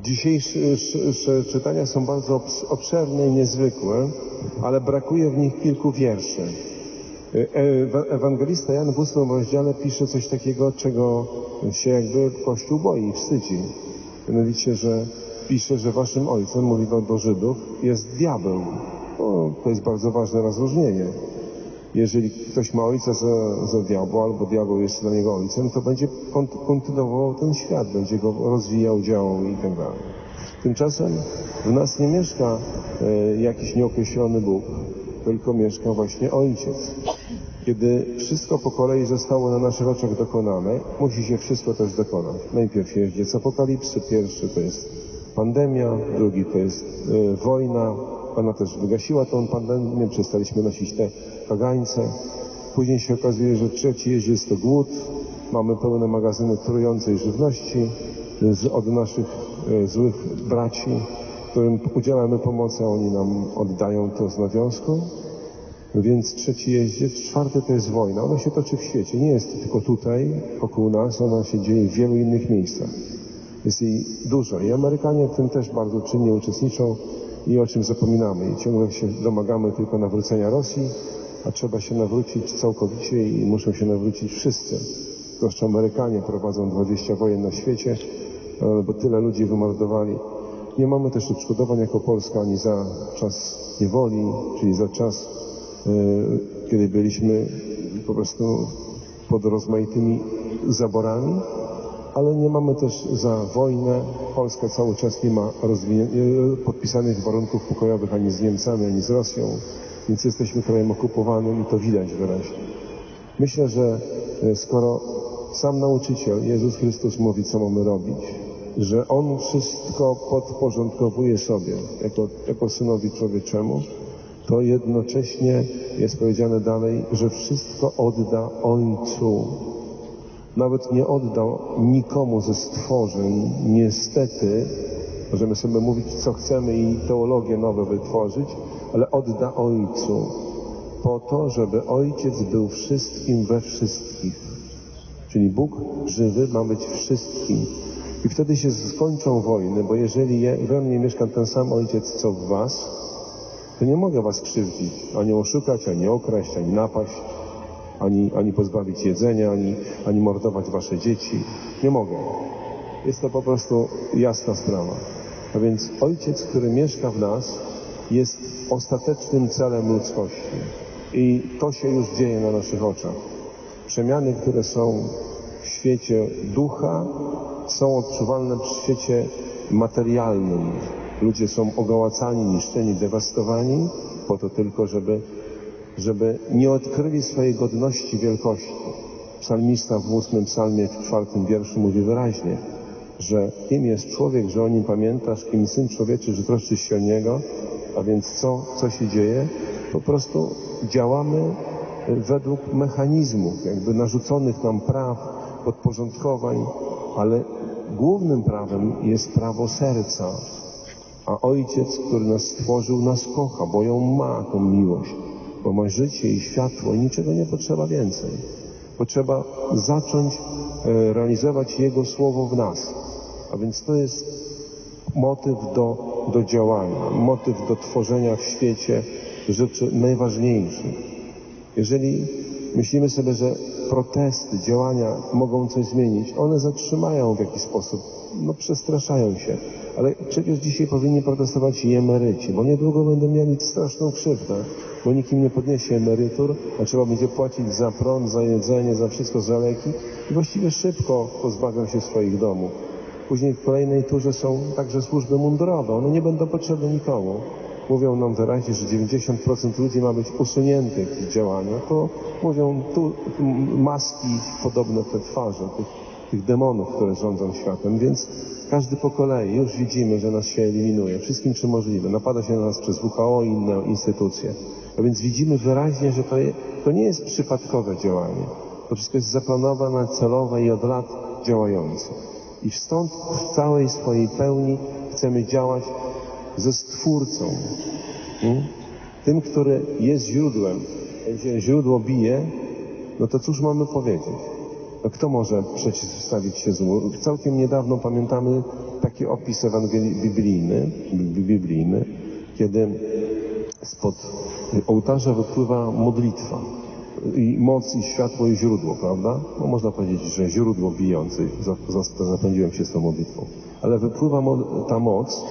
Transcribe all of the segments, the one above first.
Dzisiejsze czytania są bardzo obs- obszerne i niezwykłe, ale brakuje w nich kilku wierszy. E- Ewa- Ewangelista Jan w ósmym rozdziale pisze coś takiego, czego się jakby Kościół boi i wstydzi. Mianowicie, że pisze, że waszym ojcem, mówi do, Żydów, jest diabeł. O, to jest bardzo ważne rozróżnienie. Jeżeli ktoś ma ojca za, za diabła, albo diabeł jest dla niego ojcem, to będzie kont- kontynuował ten świat, będzie go rozwijał, działał i tak dalej. Tymczasem w nas nie mieszka e, jakiś nieokreślony Bóg, tylko mieszka właśnie Ojciec. Kiedy wszystko po kolei zostało na naszych oczach dokonane, musi się wszystko też dokonać. Najpierw jest dziec apokalipsy, pierwszy to jest pandemia, drugi to jest e, wojna, ona też wygasiła tą pandemię, przestaliśmy nosić te kagańce. Później się okazuje, że trzeci jeździec to głód, mamy pełne magazyny trującej żywności z, od naszych e, złych braci, którym udzielamy pomocy, a oni nam oddają to z nawiązką. Więc trzeci jeździec, czwarty to jest wojna. Ona się toczy w świecie. Nie jest tylko tutaj, wokół nas, ona się dzieje w wielu innych miejscach. Jest jej dużo i Amerykanie w tym też bardzo czynnie uczestniczą i o czym zapominamy. I ciągle się domagamy tylko nawrócenia Rosji, a trzeba się nawrócić całkowicie i muszą się nawrócić wszyscy. Zwłaszcza Amerykanie prowadzą 20 wojen na świecie, e, bo tyle ludzi wymordowali. Nie mamy też odszkodowań jako Polska ani za czas niewoli, czyli za czas, e, kiedy byliśmy po prostu pod rozmaitymi zaborami, ale nie mamy też za wojnę. Polska cały czas nie ma e, podpisanych warunków pokojowych ani z Niemcami, ani z Rosją, więc jesteśmy krajem okupowanym i to widać wyraźnie. Myślę, że e, skoro sam nauczyciel Jezus Chrystus mówi, co mamy robić, że On wszystko podporządkowuje sobie jako, jako Synowi Człowieczemu, to jednocześnie jest powiedziane dalej, że wszystko odda Ojcu. Nawet nie oddał nikomu ze stworzeń. Niestety, możemy sobie mówić, co chcemy i teologię nowe wytworzyć, ale odda Ojcu po to, żeby Ojciec był wszystkim we wszystkich. Czyli Bóg żywy ma być wszystkim. I wtedy się skończą wojny, bo jeżeli je, we mnie mieszka ten sam Ojciec, co w was, to nie mogę was krzywdzić, ani oszukać, ani okraść, ani napaść, ani, ani pozbawić jedzenia, ani, ani mordować wasze dzieci. Nie mogę. Jest to po prostu jasna sprawa. A więc Ojciec, który mieszka w nas, jest ostatecznym celem ludzkości. I to się już dzieje na naszych oczach. Przemiany, które są w świecie ducha, są odczuwalne w świecie materialnym. Ludzie są ogołacani, niszczeni, dewastowani po to tylko, żeby, żeby nie odkryli swojej godności wielkości. Psalmista w ósmym psalmie, w czwartym wierszu mówi wyraźnie, że kim jest człowiek, że o nim pamiętasz, kim Syn Człowieczy, że troszczysz się o niego, a więc co, co się dzieje? Po prostu działamy według mechanizmów, jakby narzuconych nam praw, podporządkowań, ale głównym prawem jest prawo serca. A Ojciec, który nas stworzył, nas kocha, bo ją ma, tą miłość, bo ma życie i światło i niczego nie potrzeba więcej. Potrzeba zacząć e, realizować Jego Słowo w nas. A więc to jest motyw do, do działania, motyw do tworzenia w świecie rzeczy najważniejszych. Jeżeli myślimy sobie, że protesty, działania mogą coś zmienić, one zatrzymają w jakiś sposób, no przestraszają się. Ale przecież dzisiaj powinni protestować i emeryci, bo niedługo będą mieli straszną krzywdę, bo nikim nie podniesie emerytur, a trzeba będzie płacić za prąd, za jedzenie, za wszystko, za leki i właściwie szybko pozbawią się swoich domów. Później w kolejnej turze są także służby mundurowe. One nie będą potrzebne nikomu. Mówią nam wyraźnie, że 90% ludzi ma być usuniętych z działania. To mówią tu maski podobne te twarze tych, tych demonów, które rządzą światem. Więc każdy po kolei już widzimy, że nas się eliminuje. Wszystkim czym możliwe. Napada się na nas przez WHO i inne instytucje. A więc widzimy wyraźnie, że to, je, to nie jest przypadkowe działanie. To wszystko jest zaplanowane, celowe i od lat działające. I stąd w całej swojej pełni chcemy działać ze Stwórcą. Hmm? Tym, który jest źródłem. Jeśli źródło bije, no to cóż mamy powiedzieć? No kto może przeciwstawić się złu? Całkiem niedawno pamiętamy taki opis Ewangelii biblijny, bi- biblijny, kiedy spod ołtarza wypływa modlitwa i moc i światło i źródło, prawda? No można powiedzieć, że źródło za- zapędziłem się z tą modlitwą. Ale wypływa ta moc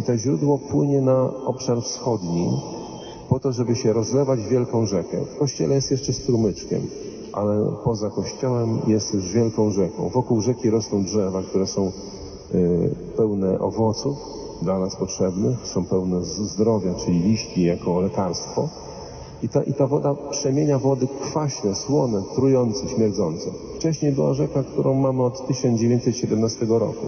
i to źródło płynie na obszar wschodni po to, żeby się rozlewać wielką rzekę. W kościele jest jeszcze strumyczkiem, ale poza kościołem jest już wielką rzeką. Wokół rzeki rosną drzewa, które są y, pełne owoców dla nas potrzebnych, są pełne zdrowia, czyli liści jako lekarstwo. I ta, I ta woda przemienia wody kwaśne, słone, trujące, śmierdzące. Wcześniej była rzeka, którą mamy od 1917 roku.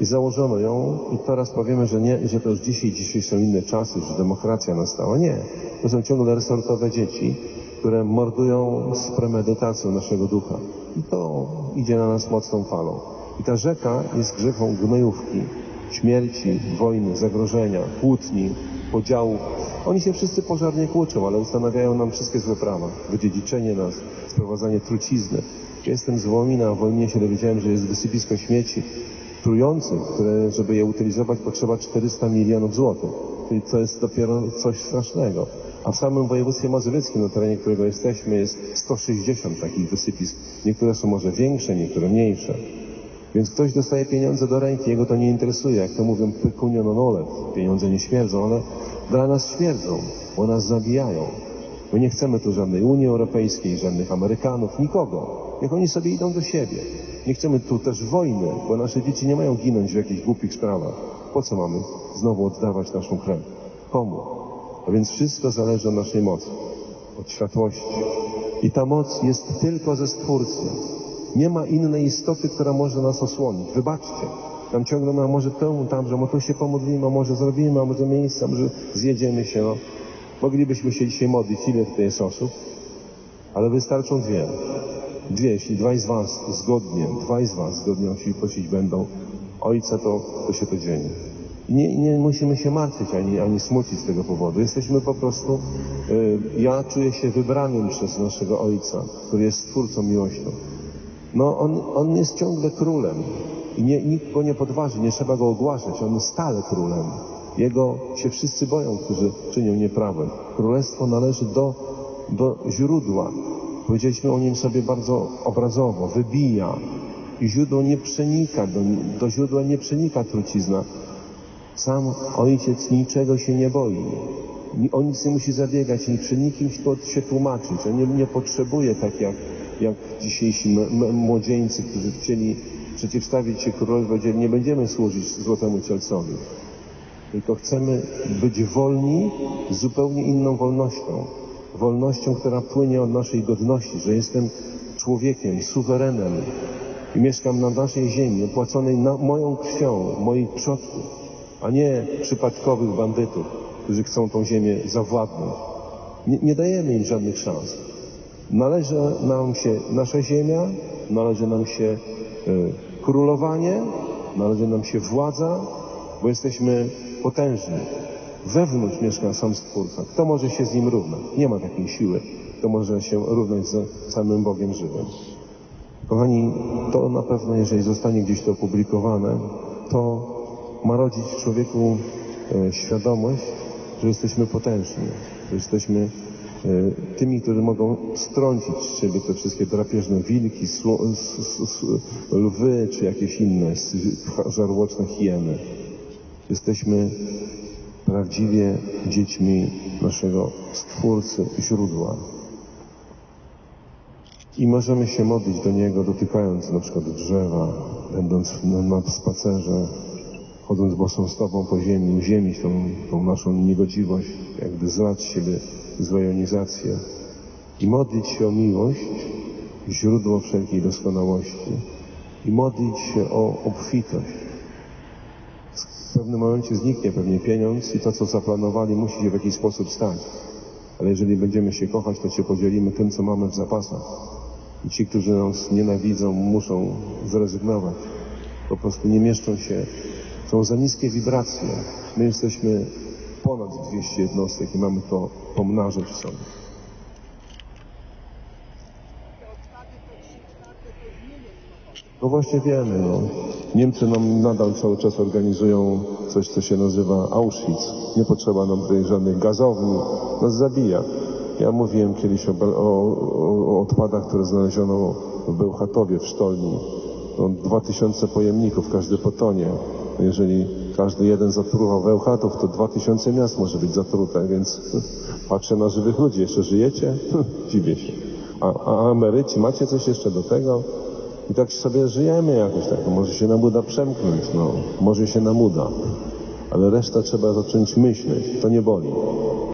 I założono ją i teraz powiemy, że nie, że to już dzisiaj, dzisiaj są inne czasy, że demokracja nastała. Nie. To są ciągle resortowe dzieci, które mordują z premedytacją naszego ducha. I to idzie na nas mocną falą. I ta rzeka jest rzeką gnojówki, śmierci, wojny, zagrożenia, kłótni, podziałów. Oni się wszyscy pożarnie kłóczą, ale ustanawiają nam wszystkie złe prawa. Wydziedziczenie nas, sprowadzanie trucizny. Jestem z Wołomina, a w Wołominie się dowiedziałem, że jest wysypisko śmieci trujących, które, żeby je utylizować, potrzeba 400 milionów złotych. Czyli to jest dopiero coś strasznego. A w samym województwie mazowieckim, na terenie którego jesteśmy, jest 160 takich wysypisk. Niektóre są może większe, niektóre mniejsze. Więc ktoś dostaje pieniądze do ręki, jego to nie interesuje. Jak to mówią, pykunio non. Pieniądze nie śmierdzą, ale dla nas śmierdzą, bo nas zabijają. My nie chcemy tu żadnej Unii Europejskiej, żadnych Amerykanów, nikogo. Niech oni sobie idą do siebie. Nie chcemy tu też wojny, bo nasze dzieci nie mają ginąć w jakichś głupich sprawach. Po co mamy znowu oddawać naszą krew? Komu? A więc wszystko zależy od naszej mocy, od światłości. I ta moc jest tylko ze Stwórcy. Nie ma innej istoty, która może nas osłonić. Wybaczcie. Tam ciągle ma może tę, tam, że tu się pomodlimy, a może zrobimy, a może miejsce, a może zjedziemy się. No. Moglibyśmy się dzisiaj modlić, ile tutaj jest osób, ale wystarczą dwie. Dwie, jeśli dwaj z was zgodnie, dwaj z was zgodnie o siebie prosić będą Ojca, to, to się to dzieje. Nie, nie musimy się martwić ani, ani smucić z tego powodu. Jesteśmy po prostu, y, ja czuję się wybranym przez naszego Ojca, który jest Stwórcą miłością. No, on, on jest ciągle królem i nie, nikt go nie podważy, nie trzeba go ogłaszać, on jest stale królem. Jego się wszyscy boją, którzy czynią nieprawem. Królestwo należy do, do źródła. Powiedzieliśmy o nim sobie bardzo obrazowo, wybija. I źródło nie przenika, do, do źródła nie przenika trucizna. Sam ojciec niczego się nie boi. O nic nie musi zabiegać, ni przy nikim się tłumaczyć. On nie, nie potrzebuje tak jak, jak dzisiejsi młodzieńcy, którzy chcieli przeciwstawić się królowi, powiedzieli, nie będziemy służyć złotemu cielcowi. Tylko chcemy być wolni zupełnie inną wolnością. Wolnością, która płynie od naszej godności, że jestem człowiekiem, suwerenem i mieszkam na naszej ziemi, opłaconej na moją krwią, moich przodków, a nie przypadkowych bandytów, którzy chcą tą ziemię zawładnąć. Nie, nie dajemy im żadnych szans. Należy nam się nasza ziemia, należy nam się y, królowanie, należy nam się władza, bo jesteśmy potężni. Wewnątrz mieszka sam Stwórca. Kto może się z nim równać? Nie ma takiej siły. Kto może się równać z samym Bogiem żywym? Kochani, to na pewno, jeżeli zostanie gdzieś to opublikowane, to ma rodzić w człowieku e, świadomość, że jesteśmy potężni, że jesteśmy e, tymi, którzy mogą strącić z siebie te wszystkie drapieżne wilki, sło, s, s, lwy czy jakieś inne żarłoczne hieny. Jesteśmy prawdziwie dziećmi naszego Stwórcy, źródła. I możemy się modlić do Niego, dotykając na przykład drzewa, będąc na spacerze, chodząc bosą stopą po ziemi, uziemić tą, tą naszą niegodziwość, jakby zlać siebie złą jonizację i modlić się o miłość, źródło wszelkiej doskonałości i modlić się o obfitość. W pewnym momencie zniknie pewnie pieniądz i to, co zaplanowali, musi się w jakiś sposób stać. Ale jeżeli będziemy się kochać, to się podzielimy tym, co mamy w zapasach. I ci, którzy nas nienawidzą, muszą zrezygnować. Po prostu nie mieszczą się. Są za niskie wibracje. My jesteśmy ponad 200 jednostek i mamy to pomnażać w sobie. No właśnie wiemy, no. Niemcy nam nadal cały czas organizują coś, co się nazywa Auschwitz. Nie potrzeba nam tutaj żadnych gazowni. Nas zabija. Ja mówiłem kiedyś o, o, o, odpadach, które znaleziono w Bełchatowie, w Sztolni. No, 2000 pojemników, każdy po tonie. Jeżeli każdy jeden zatruwał Bełchatów, to 2000 miast może być zatrute, więc patrzę na żywych ludzi. Jeszcze żyjecie? Dziwię się. A, a macie coś jeszcze do tego? I tak sobie żyjemy jakoś tak. No, Może się nam uda przemknąć, no. Może się nam uda. Ale reszta trzeba zacząć myśleć. To nie boli.